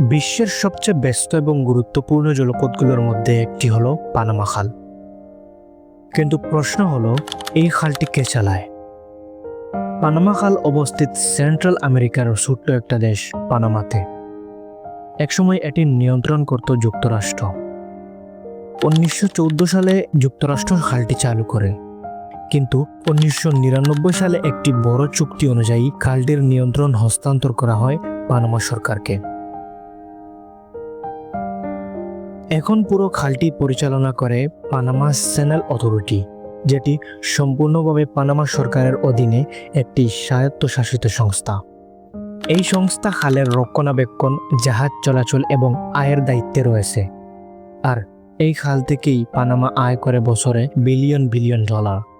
বিশ্বের সবচেয়ে ব্যস্ত এবং গুরুত্বপূর্ণ জলপথগুলোর মধ্যে একটি হলো পানামা খাল। কিন্তু প্রশ্ন হলো, এই খালটি কে চালায়? পানামা খাল অবস্থিত সেন্ট্রাল আমেরিকার ছোট্ট একটা দেশ পানামাতে। একসময় এটি নিয়ন্ত্রণ করত যুক্তরাষ্ট্র। উনিশশো চৌদ্দ সালে যুক্তরাষ্ট্র খালটি চালু করে। কিন্তু উনিশশো নিরানব্বই সালে একটি বড় চুক্তি অনুযায়ী খালটির নিয়ন্ত্রণ হস্তান্তর করা হয় পানামা সরকারকে। এখন পুরো খালটি পরিচালনা করে পানামা চ্যানেল অথরিটি যেটি সম্পূর্ণভাবে পানামা সরকারের অধীনে একটি স্বায়ত্তশাসিত সংস্থা। এই সংস্থা খালের রক্ষণাবেক্ষণ, জাহাজ চলাচল এবং আয়ের দায়িত্বে রয়েছে। আর এই খাল থেকেই পানামা আয় করে বছরে বিলিয়ন বিলিয়ন ডলার।